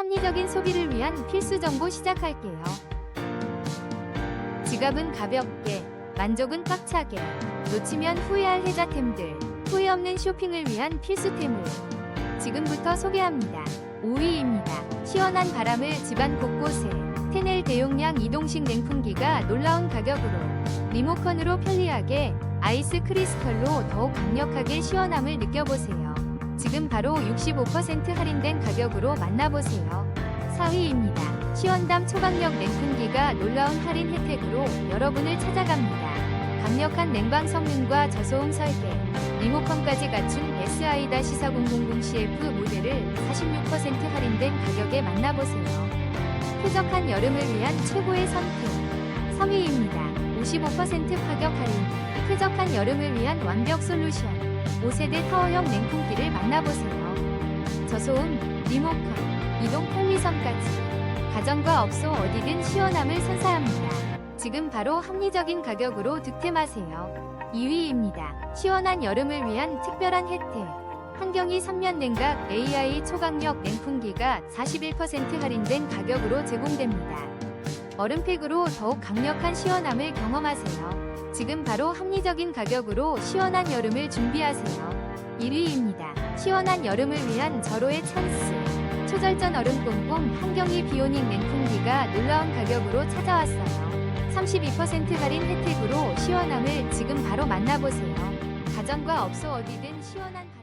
합리적인 소비를 위한 필수 정보 시작할게요. 지갑은 가볍게, 만족은 꽉차게, 놓치면 후회할 혜자템들, 후회 없는 쇼핑을 위한 필수템을 지금부터 소개합니다. 5위입니다. 시원한 바람을 집안 곳곳에 테넬 대용량 이동식 냉풍기가 놀라운 가격으로 리모컨으로 편리하게 아이스 크리스털로 더욱 강력하게 시원함을 느껴보세요. 지금 바로 65% 할인된 가격으로 만나보세요. 4위입니다. 시원담 초강력 냉풍기가 놀라운 할인 혜택으로 여러분을 찾아갑니다. 강력한 냉방 성능과 저소음 설계, 리모컨까지 갖춘 SI-4000CF 모델을 46% 할인된 가격에 만나보세요. 쾌적한 여름을 위한 최고의 선택. 3위입니다. 55% 파격 할인. 쾌적한 여름을 위한 완벽 솔루션. 5세대 타워형 냉풍기를 만나보세요. 저소음, 리모컨, 이동 편리성까지. 가정과 업소 어디든 시원함을 선사합니다. 지금 바로 합리적인 가격으로 득템하세요. 2위입니다. 시원한 여름을 위한 특별한 혜택. 환경이 3년 냉각 AI 초강력 냉풍기가 41% 할인된 가격으로 제공됩니다. 얼음팩으로 더욱 강력한 시원함을 경험하세요. 지금 바로 합리적인 가격으로 시원한 여름을 준비하세요. 1위입니다. 시원한 여름을 위한 절호의 찬스. 초절전 얼음 뽕뽕 환경이 비오닉 냉풍기가 놀라운 가격으로 찾아왔어요. 32% 할인 혜택으로 시원함을 지금 바로 만나보세요. 가정과 업소 어디든 시원한